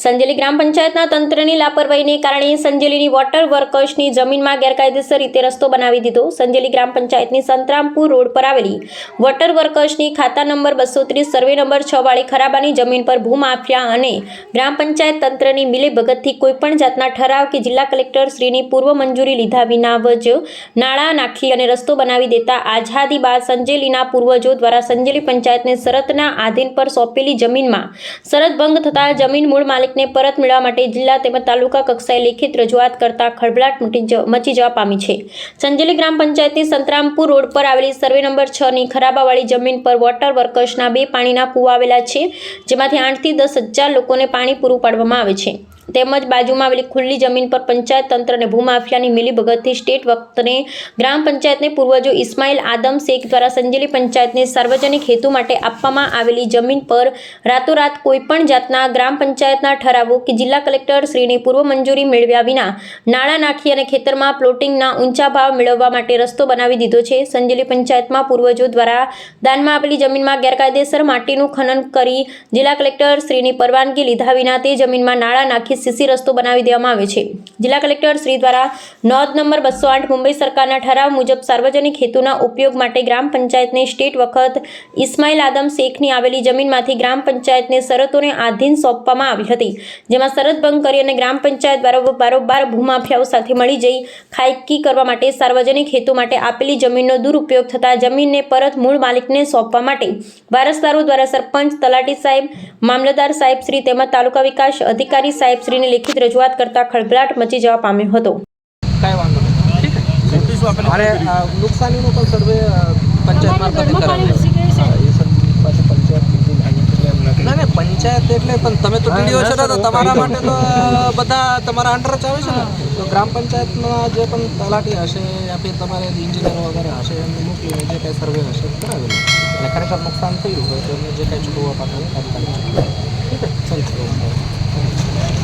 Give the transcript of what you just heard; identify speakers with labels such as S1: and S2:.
S1: સંજેલી ગ્રામ પંચાયતના તંત્રની લાપરવાહીને કારણે સંજેલીની વોટર વર્કર્સની જમીનમાં ગેરકાયદેસર રીતે રસ્તો બનાવી દીધો. સંજેલી ગ્રામ પંચાયતની સંતરામપુર રોડ પર આવેલી વોટર વર્કર્સની ખાતા નંબર બસો ત્રીસ, સર્વે નંબર છ વાળી ખરાબાની જમીન પર ભૂમાફિયા અને ગ્રામ પંચાયત તંત્રની મિલેભગતથી કોઈપણ જાતના ઠરાવ કે જિલ્લા કલેક્ટર શ્રીની પૂર્વ મંજૂરી લીધા વિના જ નાણાં નાખી અને રસ્તો બનાવી દેતા આઝાદી બાદ સંજેલીના પૂર્વજો દ્વારા સંજેલી પંચાયતને શરતના આધીન પર સોંપેલી જમીનમાં શરત ભંગ થતાં જમીન મૂળ માલિકને પરત મેળવવા માટે જિલ્લા તેમજ તાલુકા કક્ષાએ લેખિત રજૂઆત કરતા ખળભળાટ મચી જવા પામી છે. સંજેલી ગ્રામ પંચાયતની સંતરામપુર રોડ પર આવેલી સર્વે નંબર છ ની ખરાબાવાળી જમીન પર વોટર વર્કર્સના બે પાણીના કૂવા આવેલા છે, જેમાંથી આઠથી દસ હજાર લોકોને પાણી પૂરું પાડવામાં આવે છે. તેમજ બાજુમાં આવેલી ખુલ્લી જમીન પર પંચાયત તંત્ર અને ભૂમાફિયાની મિલીભગતથી સ્ટેટ વખતને ગ્રામ પંચાયતને પૂર્વજો ઇસ્માઇલ આદમ શેખ દ્વારા સંજેલી પંચાયતને સાર્વજનિક હેતુ માટે આપવામાં આવેલી જમીન પર રાતોરાત કોઈપણ જાતના ગ્રામ પંચાયતના ઠરાવો કે જિલ્લા કલેક્ટર શ્રીની પૂર્વ મંજૂરી મેળવ્યા વિના નાણાં નાખી અને ખેતરમાં પ્લોટિંગના ઊંચા ભાવ મેળવવા માટે રસ્તો બનાવી દીધો છે. સંજેલી પંચાયતમાં પૂર્વજો દ્વારા દાનમાં આપેલી જમીનમાં ગેરકાયદેસર માટીનું ખનન કરી જિલ્લા કલેક્ટર શ્રીની પરવાનગી લીધા વિના તે જમીનમાં નાણાં નાખી સીસી રસ્તો બનાવી દેવામાં આવે છે. જિલ્લા કલેક્ટર શ્રી દ્વારા નોંધ નંબર બસો આઠ મુંબઈ સરકારના ઠરાવ મુજબ સાર્વજનિક હેતુના ઉપયોગ માટે ગ્રામ પંચાયતને સ્ટેટ વખત ઇસ્માઇલ આદમ શેખની આવેલી જમીનમાંથી ગ્રામ પંચાયતને શરતોને આધીન સોંપવામાં આવી હતી. જેમાં શરત ભંગ કરી અને ગ્રામ પંચાયત બારોબાર ભૂમાફિયાઓ સાથે મળી જઈ ખાયકી કરવા માટે સાર્વજનિક હેતુ માટે આપેલી જમીનનો દુરુપયોગ થતાં જમીનને પરત મૂળ માલિકને સોંપવા માટે વારસદારો દ્વારા સરપંચ તલાટી સાહેબ, મામલતદાર સાહેબ શ્રી તેમજ તાલુકા વિકાસ અધિકારી સાહેબ શ્રીને લેખિત રજૂઆત કરતા ખળભળાટ મચી જવા પામ્યો હતો.
S2: કાંઈ વાંધો નહીં. ઠીક છે. મારે અ, નુકસાનીનું પણ સર્વે અ, પંચાયત ના ના પંચાયત એટલે પણ તમે તો ટીડીઓ છો તો તમારા માટે તો બધા તમારા અંડર જ આવે છે ને. તો ગ્રામ પંચાયતમાં જે પણ તલાટી હશે યા ફિર તમારે ઇન્જિનિયર વગેરે હશે એમને મોકલીને જે કાંઈ સર્વે હશે કરાવેલું. અને ખરેખર નુકસાન થયું હોય તો એમને જે કાંઈ ચૂકવવા પાત્ર ઠીક છે.